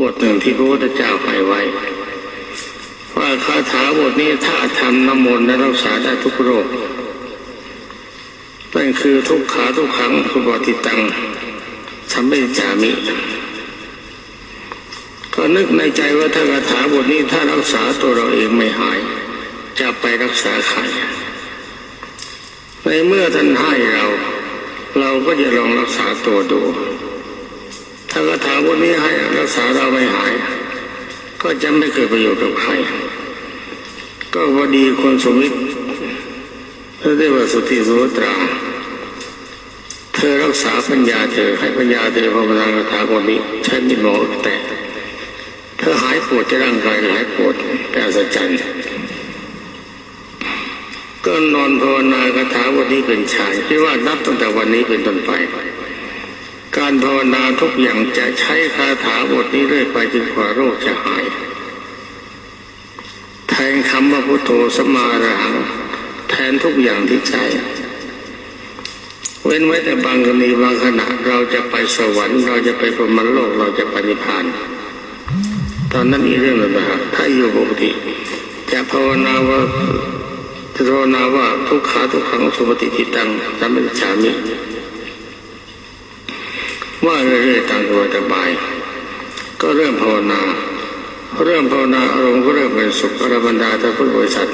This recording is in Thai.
บทหนึ่งที่พระพุทธเจ้าให้ไว้ ว่าคาถาบทนี้ถ้าทำน้ำมนต์และรักษาได้ทุกโรคนั่นคือทุกขาทุกขังทุบติตังสัมเบจามิก็นึกในใจว่าถ้าคาถาบทนี้ถ้ารักษาตัวเราเองไม่หาย จะไปรักษาใครในเมื่อท่านให้เรา เราก็จะลองรักษาตัวดู ถ้าคาถาบทนี้ให้รักษาเราไม่หาย ก็จะไม่เกิดประโยชน์กับใคร ก็พอดีคนสมิทเธอได้ว่าสุติสุตราเธอรักษาปัญญาเธอให้ปัญญาเธอภาวนาคาถาบทนี้ใช้มิดหมอแต่เธอหายปวดจะร่างกายหายปวดแต่อัศจรรย์ก็นอนภาวนาคาถาบทนี้เป็นชายที่ว่านับตั้งแต่วันนี้เป็นต้นไป การภาวนาทุกอย่างจะใช้คาถาบทนี้เรื่อยไปจนกว่าโรคจะหาย แทนคำว่าพุทโธสมารหังแทนทุกอย่างที่ใจเว้นไว้แต่บางกรณีบางขณะเราจะไปสวรรค์ เราจะไปพรมโลกเราจะไปนิพพานตอนนั้นมีเรื่องอะไรบ้างถ้าอยู่ปกติ จะภาวนาว่าจะภาวนาว่าทุกขาทุกขังสุปฏิทิตังสัมปชามิ ว่าเรื่อยๆตามตัวสบาย ก็เริ่มภาวนา เริ่มภาวนาอารมณ์ก็เริ่มเป็นสุขอรบรรดาท่านพุทธบริษัท